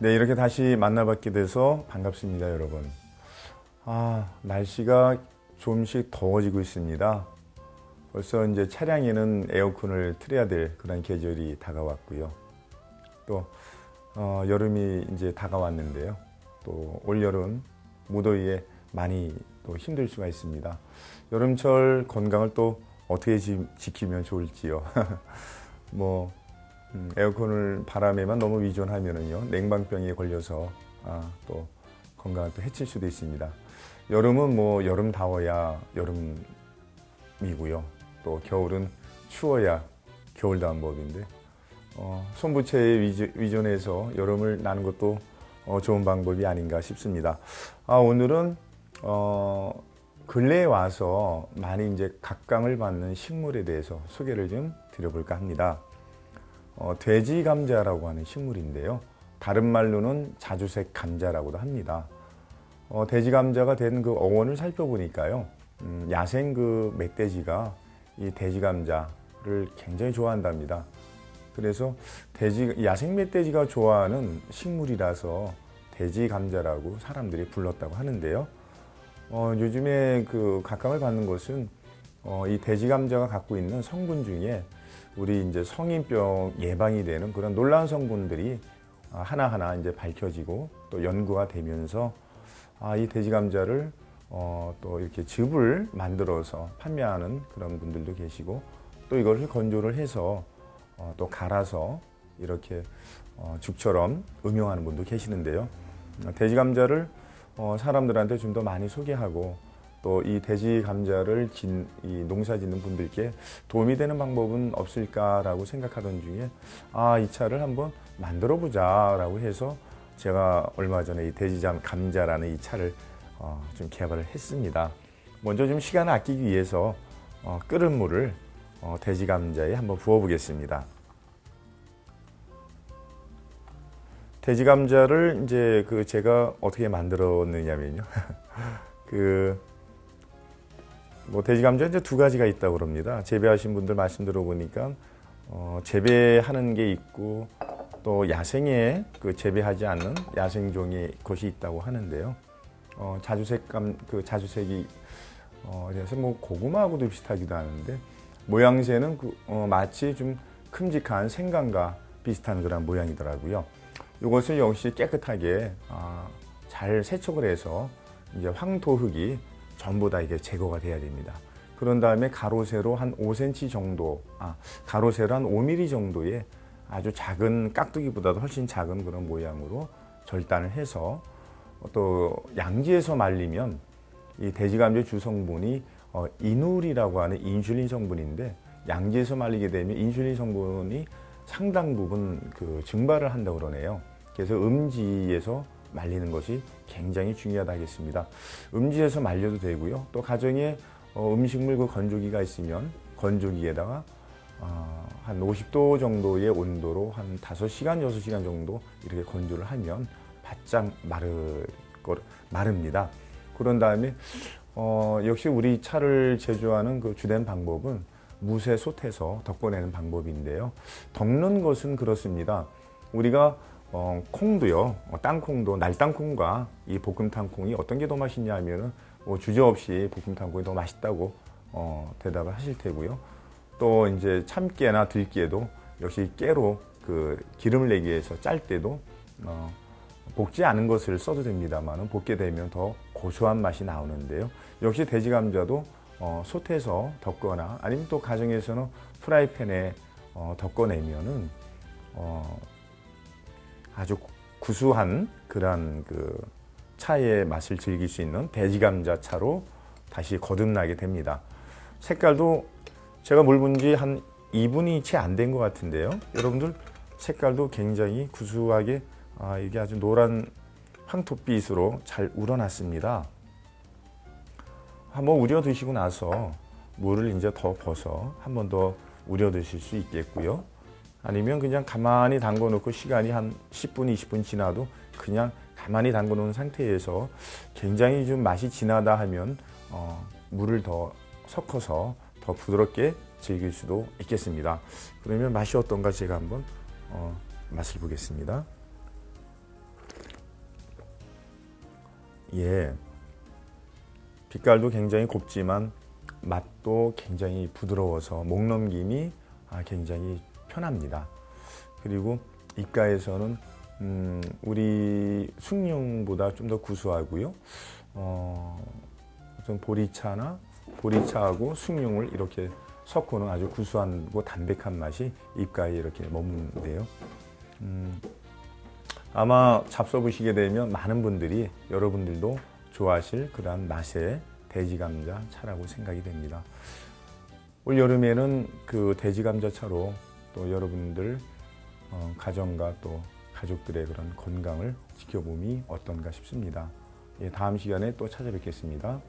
네, 이렇게 다시 만나뵙게 돼서 반갑습니다, 여러분. 아, 날씨가 조금씩 더워지고 있습니다. 벌써 이제 차량에는 에어컨을 틀어야 될 그런 계절이 다가왔고요. 또, 어, 여름이 이제 다가왔는데요. 또, 올여름 무더위에 많이 또 힘들 수가 있습니다. 여름철 건강을 또 어떻게 지, 지키면 좋을지요. 뭐, 음, 에어컨을 바람에만 너무 의존하면은요 냉방병에 걸려서 아, 또 건강을 또 해칠 수도 있습니다. 여름은 뭐 여름 다워야 여름이고요. 또 겨울은 추워야 겨울 다운 법인데 어, 손부채에 위존해서 여름을 나는 것도 어, 좋은 방법이 아닌가 싶습니다. 아, 오늘은 어, 근래에 와서 많이 이제 각광을 받는 식물에 대해서 소개를 좀 드려볼까 합니다. 어, 돼지 감자라고 하는 식물인데요. 다른 말로는 자주색 감자라고도 합니다. 어, 돼지 감자가 된 그 어원을 살펴보니까요. 음, 야생 그 멧돼지가 이 돼지 감자를 굉장히 좋아한답니다. 그래서 돼지 야생 멧돼지가 좋아하는 식물이라서 돼지 감자라고 사람들이 불렀다고 하는데요. 어, 요즘에 그 각광을 받는 것은 어, 이 돼지 감자가 갖고 있는 성분 중에 우리 이제 성인병 예방이 되는 그런 놀라운 성분들이 하나하나 이제 밝혀지고 또 연구가 되면서 아, 이 돼지 감자를 어, 또 이렇게 즙을 만들어서 판매하는 그런 분들도 계시고 또 이것을 건조를 해서 어, 또 갈아서 이렇게 어, 죽처럼 음용하는 분도 계시는데요. 돼지 감자를 어, 사람들한테 좀 더 많이 소개하고 또 이 돼지 감자를 진, 이 농사 짓는 분들께 도움이 되는 방법은 없을까라고 생각하던 중에 아, 이 차를 한번 만들어 보자라고 해서 제가 얼마 전에 이 돼지잠 감자라는 이 차를 어, 좀 개발을 했습니다. 먼저 좀 시간을 아끼기 위해서 어, 끓은 물을 어, 돼지 감자에 한번 부어 보겠습니다. 돼지 감자를 이제 그 제가 어떻게 만들었느냐면요. 그 뭐 돼지 감자 이제 두 가지가 있다고 그럽니다. 재배하신 분들 말씀 들어보니까 어, 재배하는 게 있고 또 야생에 그 재배하지 않는 야생종의 것이 있다고 하는데요. 어, 자주색 감 그 자주색이 어, 그래서 뭐 고구마하고도 비슷하기도 하는데 모양새는 그, 어, 마치 좀 큼직한 생강과 비슷한 그런 모양이더라고요. 이것을 역시 깨끗하게 어, 잘 세척을 해서 이제 황토 흙이 전부 다 이게 제거가 돼야 됩니다. 그런 다음에 가로 세로 한 5cm 정도, 아, 가로 세로 한 5mm 정도의 아주 작은 깍두기보다도 훨씬 작은 그런 모양으로 절단을 해서 또 양지에서 말리면 이 돼지감자 주성분이 어, 이눌이라고 하는 인슐린 성분인데 양지에서 말리게 되면 인슐린 성분이 상당 부분 그 증발을 한다고 그러네요. 그래서 음지에서 말리는 것이 굉장히 중요하다 하겠습니다. 음지에서 말려도 되고요. 또 가정에 어, 음식물 그 건조기가 있으면 건조기에다가 어, 한 50도 정도의 온도로 한 5시간, 6시간 정도 이렇게 건조를 하면 바짝 마를 거, 마릅니다. 그런 다음에 어, 역시 우리 차를 제조하는 그 주된 방법은 무쇠 솥에서 덮어내는 방법인데요. 덮는 것은 그렇습니다. 우리가 어, 콩도요. 어, 땅콩도 날땅콩과 이 볶음탕콩이 어떤 게 더 맛있냐 하면은 뭐 주저없이 볶음탕콩이 더 맛있다고 어, 대답을 하실 테고요. 또 이제 참깨나 들깨도 역시 깨로 그 기름을 내기 위해서 짤 때도 어, 볶지 않은 것을 써도 됩니다만 볶게 되면 더 고소한 맛이 나오는데요. 역시 돼지 감자도 어, 솥에서 덮거나 아니면 또 가정에서는 프라이팬에 어, 덮어내면은 어, 아주 구수한 그런 그 차의 맛을 즐길 수 있는 돼지 감자 차로 다시 거듭나게 됩니다. 색깔도 제가 물 본 지 한 2분이 채 안 된 것 같은데요. 여러분들 색깔도 굉장히 구수하게 아, 이게 아주 노란 황토빛으로 잘 우러났습니다. 한번 우려 드시고 나서 물을 이제 더 벗어 한 번 더 우려 드실 수 있겠고요. 아니면 그냥 가만히 담궈 놓고 시간이 한 10분, 20분 지나도 그냥 가만히 담궈 놓은 상태에서 굉장히 좀 맛이 진하다 하면 어, 물을 더 섞어서 더 부드럽게 즐길 수도 있겠습니다. 그러면 맛이 어떤가 제가 한번 어, 맛을 보겠습니다. 예. 빛깔도 굉장히 곱지만 맛도 굉장히 부드러워서 목 넘김이 아, 굉장히 편합니다. 그리고 입가에서는 음, 우리 숭늉보다 좀 더 구수하고요. 어, 어떤 보리차나 보리차하고 숭늉을 이렇게 섞고는 아주 구수하고 담백한 맛이 입가에 이렇게 머무는데요. 음, 아마 잡숴보시게 되면 많은 분들이 여러분들도 좋아하실 그러한 맛의 돼지 감자 차라고 생각이 됩니다. 올 여름에는 그 돼지 감자 차로 또 여러분들 어, 가정과 또 가족들의 그런 건강을 지켜봄이 어떤가 싶습니다. 예, 다음 시간에 또 찾아뵙겠습니다.